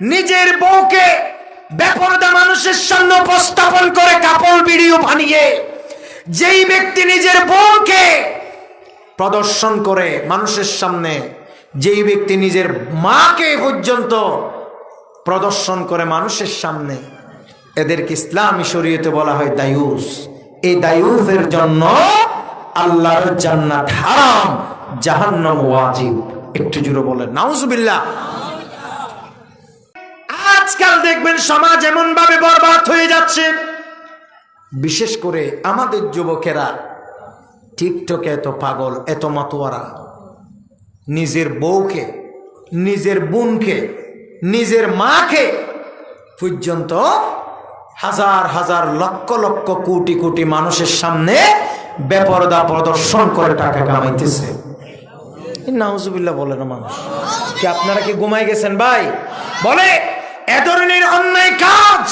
নিজের বউকে বেপরদা মানুষের সামনে উপস্থাপন করে কাপড় ভিডিও বানিয়ে, যেই ব্যক্তি নিজের বউকে প্রদর্শন করে মানুষের সামনে, যেই ব্যক্তি নিজের মাকে পর্যন্ত প্রদর্শন করে মানুষের সামনে, এদেরকে ইসলামী শরীয়তে বলা হয় দায়ুস। এই দায়ুসের জন্য আল্লাহর জান্নাত হারাম, জাহান্নাম ওয়াজিব। একটু জুড়ে বলেন, নাউজুবিল্লাহ। দেখবেন সমাজ এমন ভাবে বরবাদ হয়ে যাচ্ছে। বিশেষ করে আমাদের যুবকেরা, টিকটকে এত পাগল, এত মাতোয়ারা। নিজের বউকে, নিজের বোনকে, নিজের মাকে পর্যন্ত হাজার হাজার, লক্ষ লক্ষ, কোটি কোটি মানুষের সামনে বেপরদা প্রদর্শন করে টাকা কামাইতেছে। নাউজুবিল্লাহ বলে না মানুষ। কি আপনারা কি ঘুমাই গেছেন ভাই? বলে এ ধরনের অন্যায় কাজ।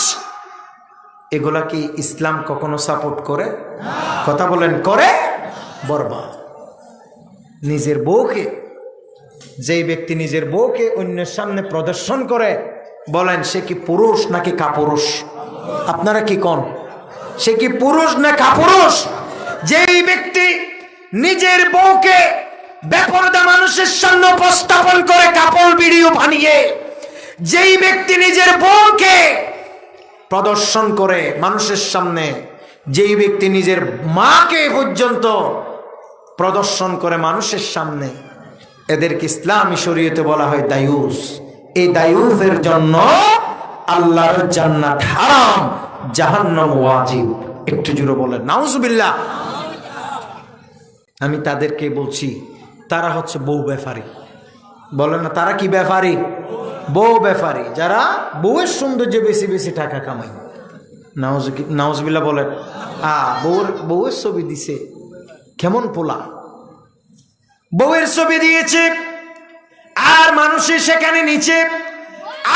এগুলা কি ইসলাম কখনো সাপোর্ট করে? কথা বলেন, করে? বরবাদ। নিজের বউকে, যেই ব্যক্তি নিজের বউকে অন্যের সামনে প্রদর্শন করে, বলেন, সে কি পুরুষ নাকি কাপুরুষ? আপনারা কি কন? সে কি পুরুষ না কাপুরুষ? যেই ব্যক্তি নিজের বউকে বেপরদা মানুষের সামনে উপস্থাপন করে, কাপড় ভিডিও বানিয়ে যেই ব্যক্তি নিজের বউকে প্রদর্শন করে মানুষের সামনে, যেই ব্যক্তি নিজের মাকে পর্যন্ত প্রদর্শন করে মানুষের সামনে, এদেরকে ইসলামী শরীয়তে বলা হয় দায়ুস। এই দায়ুসের জন্য আল্লাহর জান্নাত হারাম, জাহান্নাম ওয়াজিব। একটু জুড়ে বলেন, নাউজুবিল্লাহ। আমি তাদেরকে বলছি, তারা হচ্ছে বউ ব্যাপারী। বলে না, তারা কি ব্যাপারী? বউ ব্যাপারী, যারা বউয়ের সৌন্দর্যে বেশি বেশি টাকা কামায়। নাউজ নাউজবিল্লা বলেন আ, বউর বউয়ের ছবি দিছে কেমন পোলা। বউয়ের ছবি দিয়েছে, আর মানুষের সেখানে নিচে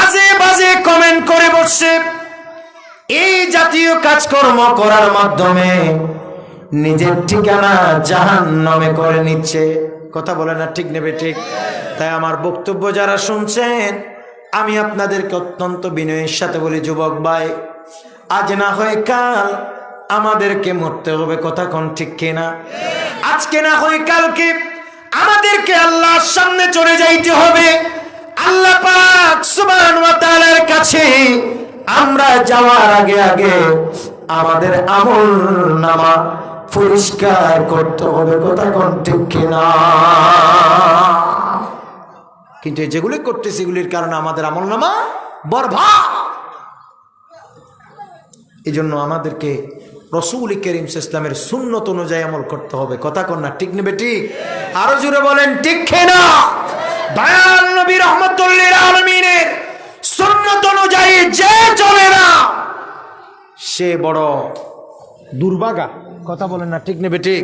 আজে বাজে কমেন্ট করে বসছে। এই জাতীয় কাজকর্ম করার মাধ্যমে নিজের ঠিকানা জাহান নামে করে নিচ্ছে। কথা বলে না ঠিক নেবে ঠিক। তাই আমার বক্তব্য যারা শুনছেন আমি আপনাদেরকে অত্যন্ত বিনয়ের সাথে বলি, যুবক ভাই, আজ না হয় কাল আমাদেরকে মরতে হবে, কথা কোন ঠিক কিনা? আজকে না হয় কালকে আমাদেরকে আল্লাহর সামনে চলে যাইতে হবে। আল্লাহ পাক সুবহান ওয়া তাআলার কাছে আমরা যাওয়ার আগে আগে আমাদের আমল নামা পরিষ্কার করতে হবে, কথা কোন ঠিক কিনা? কিন্তু যেগুলি করতে সেগুলির কারণে আমাদের আমল নামা বরভা এই জন্য আমাদেরকে রসুল করিম ইসলামের সুন্নত অনুযায়ী আমল করতে হবে। কথা কন্যা ঠিক নেবে ঠিক? আরও জুড়ে বলেন, ঠিক না দয়াল নবী রহমতুল্লির আলমিনের সুন্নত অনুযায়ী যে চলে না, সে বড় দুর্ভাগা কথা বলেন না, ঠিক নেবে ঠিক?